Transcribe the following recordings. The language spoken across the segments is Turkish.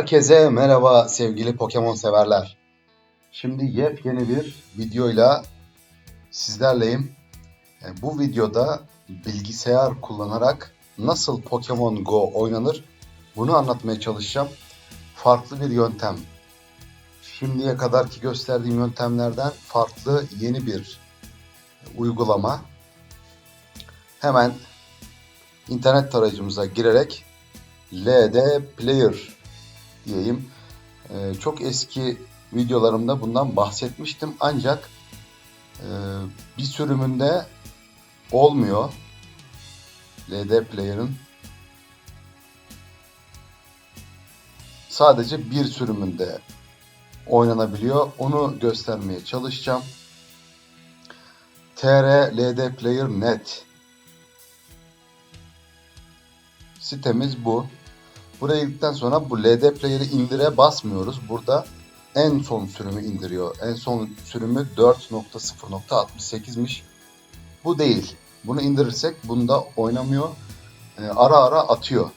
Herkese merhaba sevgili Pokemon severler. Şimdi yepyeni bir videoyla sizlerleyim. E, Bu videoda bilgisayar kullanarak nasıl Pokemon Go oynanır bunu anlatmaya çalışacağım. Farklı bir yöntem. Şimdiye kadarki gösterdiğim yöntemlerden farklı yeni bir uygulama. Hemen internet tarayıcımıza girerek LD Player diyeyim. Ee, çok eski videolarımda bundan bahsetmiştim ancak e, bir sürümünde olmuyor. LD Player'ın sadece bir sürümünde oynanabiliyor. Onu göstermeye çalışacağım. TR LD Player Net sitemiz bu. Buraya girdikten sonra bu LD Player'ı indire basmıyoruz. Burada en son sürümü indiriyor. En son sürümü 4.0.68'miş. Bu değil. Bunu indirirsek bunda oynamıyor. Ee, ara ara atıyor.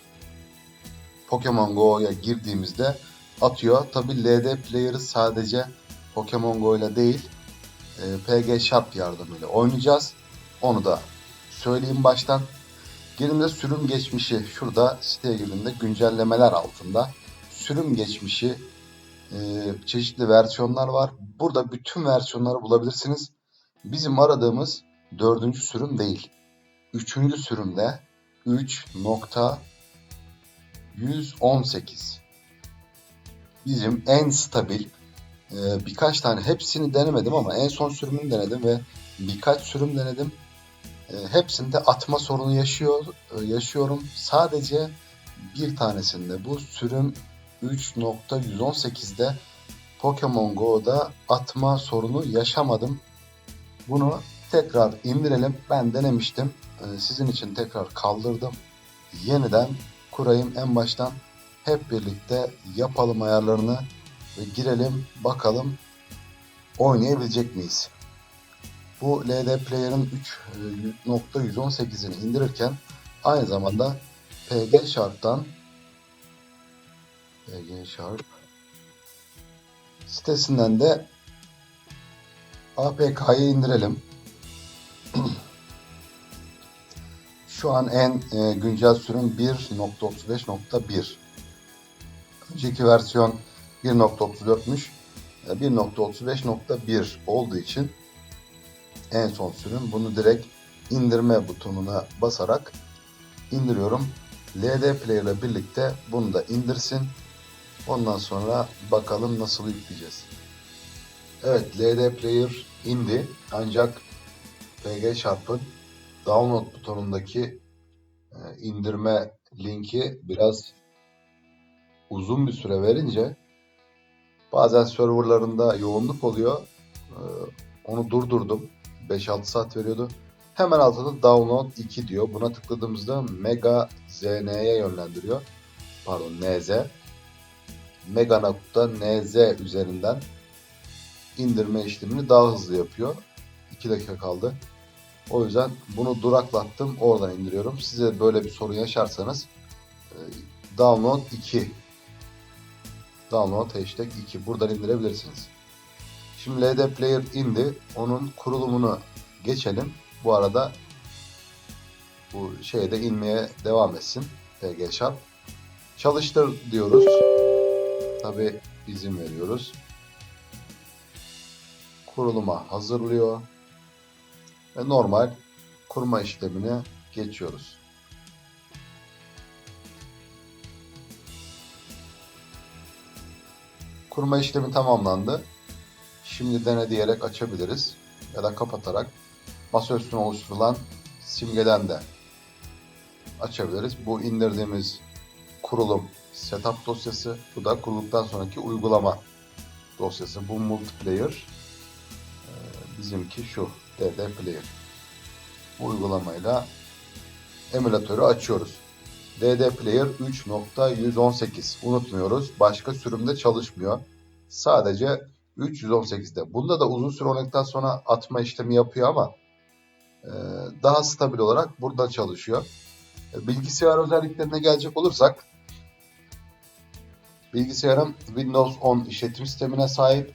Pokemon Go'ya girdiğimizde atıyor. Tabi LD Player'ı sadece Pokemon Go ile değil e, PG Sharp yardımıyla oynayacağız. Onu da söyleyeyim baştan. Girdiğimde sürüm geçmişi şurada siteye girdiğimde güncellemeler altında sürüm geçmişi e, çeşitli versiyonlar var. Burada bütün versiyonları bulabilirsiniz. Bizim aradığımız dördüncü sürüm değil. Üçüncü sürümde 3.118 bizim en stabil e, birkaç tane hepsini denemedim ama en son sürümünü denedim ve birkaç sürüm denedim. E, hepsinde atma sorunu yaşıyor e, yaşıyorum. Sadece bir tanesinde bu sürüm 3.118'de Pokemon Go'da atma sorunu yaşamadım. Bunu tekrar indirelim. Ben denemiştim. E, sizin için tekrar kaldırdım. Yeniden kurayım en baştan. Hep birlikte yapalım ayarlarını ve girelim bakalım oynayabilecek miyiz? Bu LD Player'ın 3.118'ini indirirken aynı zamanda PG Sharp'tan PG Sharp sitesinden de APK'yı indirelim. Şu an en e, güncel sürüm 1.35.1. Önceki versiyon 1.34'müş. 1.35.1 olduğu için en son sürüm. Bunu direkt indirme butonuna basarak indiriyorum. LD Player ile birlikte bunu da indirsin. Ondan sonra bakalım nasıl yükleyeceğiz. Evet LD Player indi. Ancak PG Sharp'ın download butonundaki e, indirme linki biraz uzun bir süre verince bazen serverlarında yoğunluk oluyor. E, onu durdurdum. 5-6 saat veriyordu. Hemen altında download 2 diyor. Buna tıkladığımızda Mega ZN'ye yönlendiriyor. Pardon NZ. Mega nokta NZ üzerinden indirme işlemini daha hızlı yapıyor. 2 dakika kaldı. O yüzden bunu duraklattım. Oradan indiriyorum. Size böyle bir sorun yaşarsanız e, download 2 download hashtag 2 buradan indirebilirsiniz. Şimdi LD Player indi. Onun kurulumunu geçelim. Bu arada bu şeyde inmeye devam etsin. PG Sharp. Çalıştır diyoruz. Tabi izin veriyoruz. Kuruluma hazırlıyor. Ve normal kurma işlemine geçiyoruz. Kurma işlemi tamamlandı. Şimdi dene diyerek açabiliriz. Ya da kapatarak masa üstüne oluşturulan simgeden de açabiliriz. Bu indirdiğimiz kurulum setup dosyası. Bu da kurulduktan sonraki uygulama dosyası. Bu multiplayer. Ee, bizimki şu DD Player. Bu uygulamayla emülatörü açıyoruz. DD Player 3.118 unutmuyoruz. Başka sürümde çalışmıyor. Sadece 318'de. Bunda da uzun süre oynadıktan sonra atma işlemi yapıyor ama e, daha stabil olarak burada çalışıyor. E, bilgisayar özelliklerine gelecek olursak Bilgisayarım Windows 10 işletim sistemine sahip.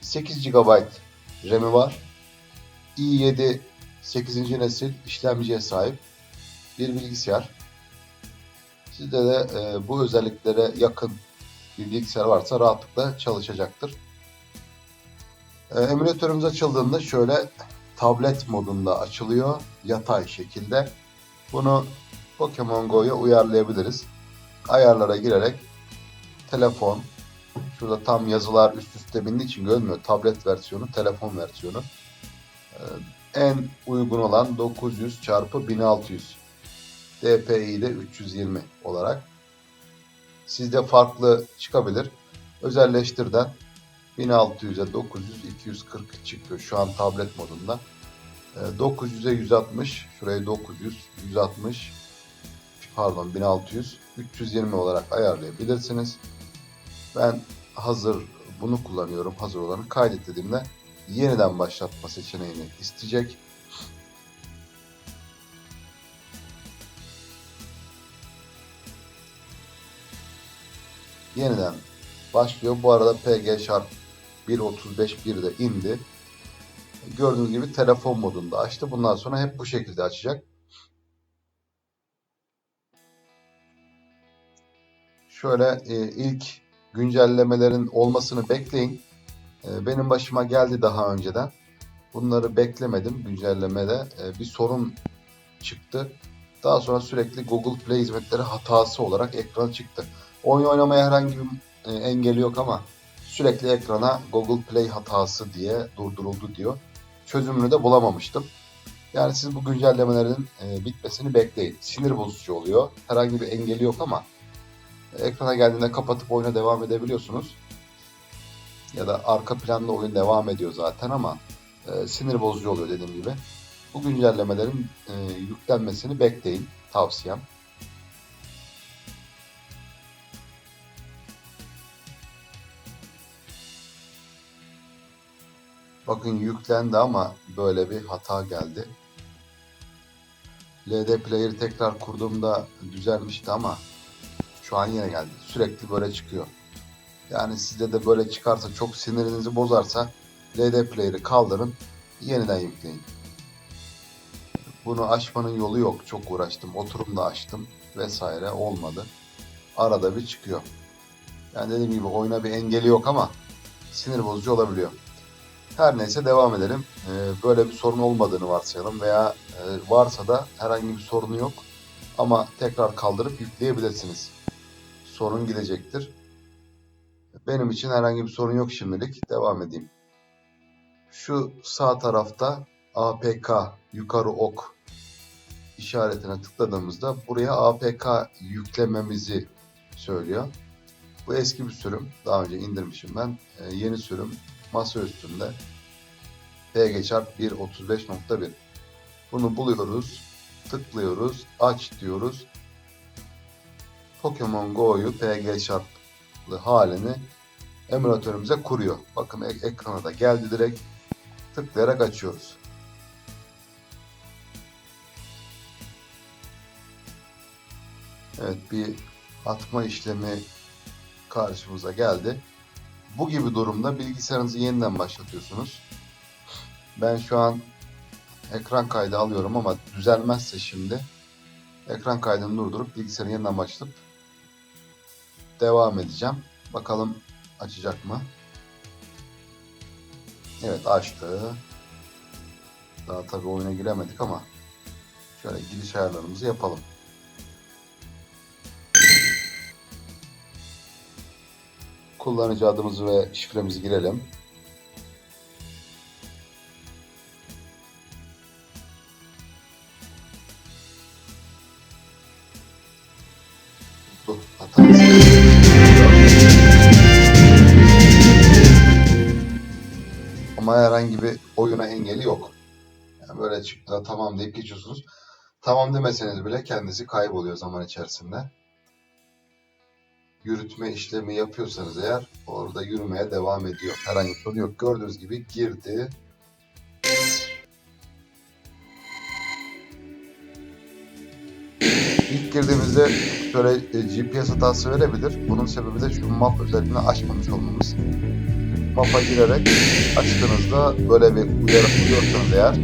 8 GB RAM'i var. i7 8. nesil işlemciye sahip bir bilgisayar. Sizde de e, bu özelliklere yakın bir bilgisayar varsa rahatlıkla çalışacaktır. E, emülatörümüz açıldığında şöyle tablet modunda açılıyor yatay şekilde. Bunu Pokemon Go'ya uyarlayabiliriz. Ayarlara girerek telefon, şurada tam yazılar üst üste bindiği için görünmüyor. Tablet versiyonu, telefon versiyonu. Ee, en uygun olan 900 çarpı 1600. DPI de 320 olarak. Sizde farklı çıkabilir. Özelleştirden 1600'e 900, 240 çıkıyor şu an tablet modunda. 900'e 160, şurayı 900, 160, pardon 1600, 320 olarak ayarlayabilirsiniz. Ben hazır bunu kullanıyorum. Hazır olanı kaydet dediğimde yeniden başlatma seçeneğini isteyecek. Yeniden başlıyor. Bu arada PG Sharp 1.35.1 de indi. Gördüğünüz gibi telefon modunda açtı. Bundan sonra hep bu şekilde açacak. Şöyle e, ilk güncellemelerin olmasını bekleyin. E, benim başıma geldi daha önceden. Bunları beklemedim güncellemede. E, bir sorun çıktı. Daha sonra sürekli Google Play hizmetleri hatası olarak ekrana çıktı. Oyun oynamaya herhangi bir e, engeli yok ama sürekli ekrana Google Play hatası diye durduruldu diyor. Çözümünü de bulamamıştım. Yani siz bu güncellemelerin e, bitmesini bekleyin. Sinir bozucu oluyor. Herhangi bir engeli yok ama ekrana geldiğinde kapatıp oyuna devam edebiliyorsunuz. Ya da arka planda oyun devam ediyor zaten ama e, sinir bozucu oluyor dediğim gibi. Bu güncellemelerin e, yüklenmesini bekleyin tavsiyem. Bakın yüklendi ama böyle bir hata geldi. LD Player'ı tekrar kurduğumda düzelmişti ama şu an yine geldi. Sürekli böyle çıkıyor. Yani sizde de böyle çıkarsa çok sinirinizi bozarsa LD Player'ı kaldırın yeniden yükleyin. Bunu aşmanın yolu yok. Çok uğraştım. Oturumda açtım vesaire olmadı. Arada bir çıkıyor. Yani dediğim gibi oyuna bir engeli yok ama sinir bozucu olabiliyor. Her neyse devam edelim. Ee, böyle bir sorun olmadığını varsayalım veya e, varsa da herhangi bir sorunu yok. Ama tekrar kaldırıp yükleyebilirsiniz. Sorun gidecektir. Benim için herhangi bir sorun yok şimdilik. Devam edeyim. Şu sağ tarafta APK yukarı ok işaretine tıkladığımızda buraya APK yüklememizi söylüyor. Bu eski bir sürüm. Daha önce indirmişim ben. Ee, yeni sürüm masa üstünde. PGCharp 1.35.1 Bunu buluyoruz. Tıklıyoruz. Aç diyoruz. Pokemon Go'yu PGCharp'lı halini emülatörümüze kuruyor. Bakın ek- ekrana da geldi direkt. Tıklayarak açıyoruz. Evet bir atma işlemi karşımıza geldi. Bu gibi durumda bilgisayarınızı yeniden başlatıyorsunuz. Ben şu an ekran kaydı alıyorum ama düzelmezse şimdi ekran kaydını durdurup bilgisayarı yeniden başlatıp devam edeceğim. Bakalım açacak mı? Evet açtı. Daha tabii oyuna giremedik ama şöyle giriş ayarlarımızı yapalım. Kullanıcı adımızı ve şifremizi girelim. Ama herhangi bir oyuna engeli yok. Yani böyle çıktı tamam deyip geçiyorsunuz. Tamam demeseniz bile kendisi kayboluyor zaman içerisinde. Yürütme işlemi yapıyorsanız eğer orada yürümeye devam ediyor. Herhangi bir sorun yok. Gördüğünüz gibi girdi. İlk girdiğimizde şöyle e, GPS hatası verebilir. Bunun sebebi de şu map özelliğini açmamış olmamız. Map'a girerek açtığınızda böyle bir uyarı buluyorsanız eğer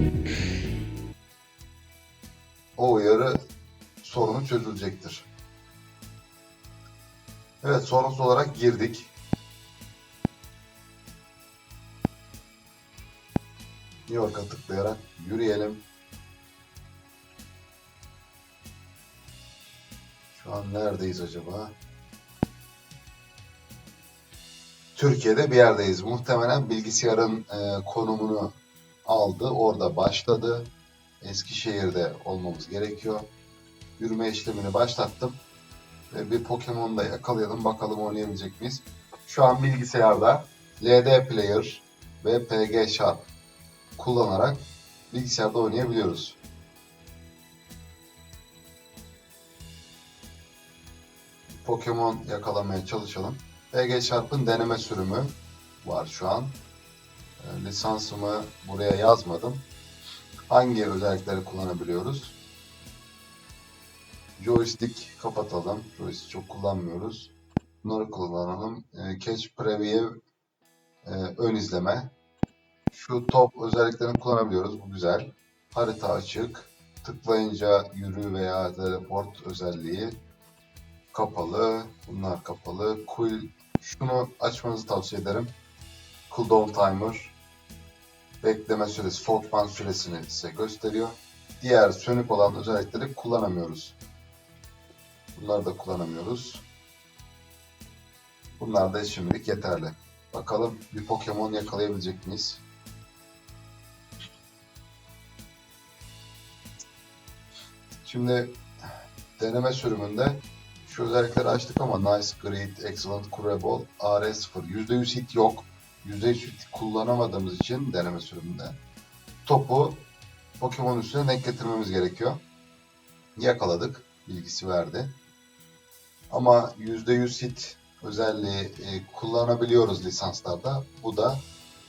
o uyarı sorunu çözülecektir. Evet sorunsuz olarak girdik. New York'a tıklayarak yürüyelim. Şu an neredeyiz acaba? Türkiye'de bir yerdeyiz. Muhtemelen bilgisayarın e, konumunu aldı. Orada başladı. Eskişehir'de olmamız gerekiyor. Yürüme işlemini başlattım. Ve bir Pokemon da yakalayalım. Bakalım oynayabilecek miyiz? Şu an bilgisayarda LD Player ve PG Sharp kullanarak bilgisayarda oynayabiliyoruz. Pokemon yakalamaya çalışalım. PG Sharp'ın deneme sürümü var şu an. E, lisansımı buraya yazmadım. Hangi özellikleri kullanabiliyoruz? Joystick kapatalım. Joystick çok kullanmıyoruz. Bunları kullanalım. E, Catch Preview e, ön izleme. Şu top özelliklerini kullanabiliyoruz. Bu güzel. Harita açık. Tıklayınca yürü veya teleport özelliği kapalı. Bunlar kapalı. Cool. Şunu açmanızı tavsiye ederim. Cooldown Timer. Bekleme süresi, soğutma süresini size gösteriyor. Diğer sönük olan özellikleri kullanamıyoruz. Bunları da kullanamıyoruz. Bunlar da şimdilik yeterli. Bakalım bir Pokemon yakalayabilecek miyiz? Şimdi deneme sürümünde şu özellikleri açtık ama Nice, Great, Excellent, Curable, AR0 %100 hit yok. %100 hit kullanamadığımız için deneme sürümünde topu Pokemon üstüne denk getirmemiz gerekiyor. Yakaladık. Bilgisi verdi. Ama %100 hit özelliği e, kullanabiliyoruz lisanslarda. Bu da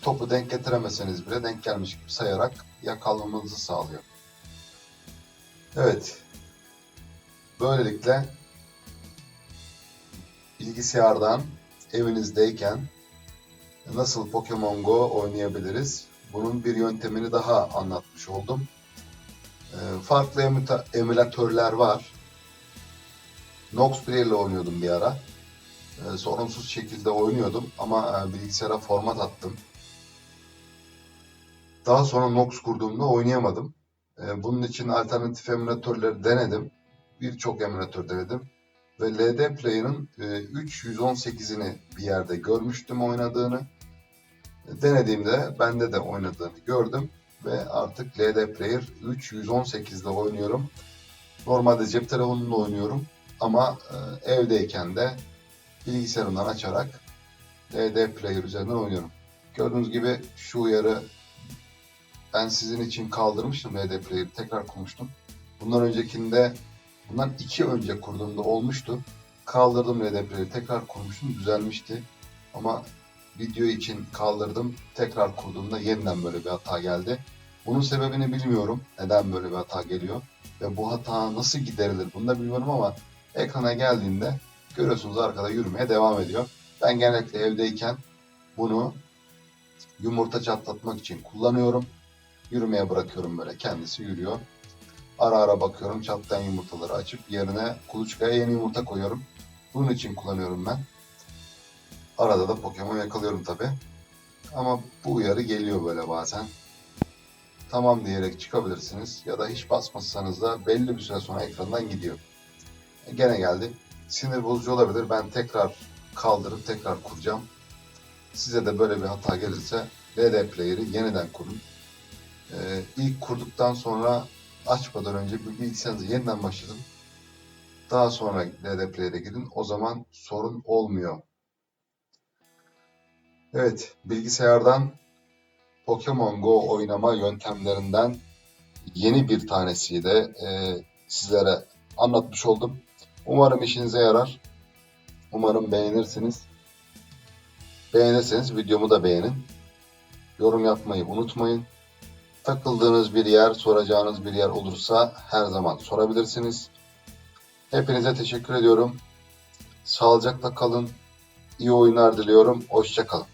topu denk getiremeseniz bile denk gelmiş gibi sayarak yakalamanızı sağlıyor. Evet. Böylelikle bilgisayardan evinizdeyken nasıl Pokemon Go oynayabiliriz? Bunun bir yöntemini daha anlatmış oldum. Ee, farklı emülatörler var. Nox Play ile oynuyordum bir ara. Ee, sorunsuz şekilde oynuyordum ama e, bilgisayara format attım. Daha sonra Nox kurduğumda oynayamadım. Ee, bunun için alternatif emülatörleri denedim. Birçok emülatör denedim. Ve LD Player'ın e, 3.118'ini bir yerde görmüştüm oynadığını. Denediğimde bende de oynadığını gördüm. Ve artık LD Player 3.118'de oynuyorum. Normalde cep telefonunda oynuyorum. Ama e, evdeyken de bilgisayarımdan açarak LD Player üzerinden oynuyorum. Gördüğünüz gibi şu uyarı ben sizin için kaldırmıştım LD Player'ı tekrar kurmuştum. Bundan öncekinde bundan iki önce kurduğumda olmuştu. Kaldırdım LD Player'ı tekrar kurmuştum düzelmişti. Ama video için kaldırdım tekrar kurduğumda yeniden böyle bir hata geldi. Bunun sebebini bilmiyorum. Neden böyle bir hata geliyor ve bu hata nasıl giderilir bunu da bilmiyorum ama ekrana geldiğinde görüyorsunuz arkada yürümeye devam ediyor. Ben genellikle evdeyken bunu yumurta çatlatmak için kullanıyorum. Yürümeye bırakıyorum böyle kendisi yürüyor. Ara ara bakıyorum çatlayan yumurtaları açıp yerine kuluçkaya yeni yumurta koyuyorum. Bunun için kullanıyorum ben. Arada da Pokemon yakalıyorum tabi. Ama bu uyarı geliyor böyle bazen. Tamam diyerek çıkabilirsiniz ya da hiç basmazsanız da belli bir süre sonra ekrandan gidiyor. Gene geldi. Sinir bozucu olabilir. Ben tekrar kaldırıp tekrar kuracağım. Size de böyle bir hata gelirse LD Player'ı yeniden kurun. Ee, ilk kurduktan sonra açmadan önce bir bilgisayarınızı yeniden başlatın. Daha sonra LD Player'e gidin. O zaman sorun olmuyor. Evet, bilgisayardan Pokemon Go oynama yöntemlerinden yeni bir tanesiyi de e, sizlere anlatmış oldum. Umarım işinize yarar. Umarım beğenirsiniz. Beğenirseniz videomu da beğenin. Yorum yapmayı unutmayın. Takıldığınız bir yer, soracağınız bir yer olursa her zaman sorabilirsiniz. Hepinize teşekkür ediyorum. Sağlıcakla kalın. İyi oyunlar diliyorum. Hoşça kalın.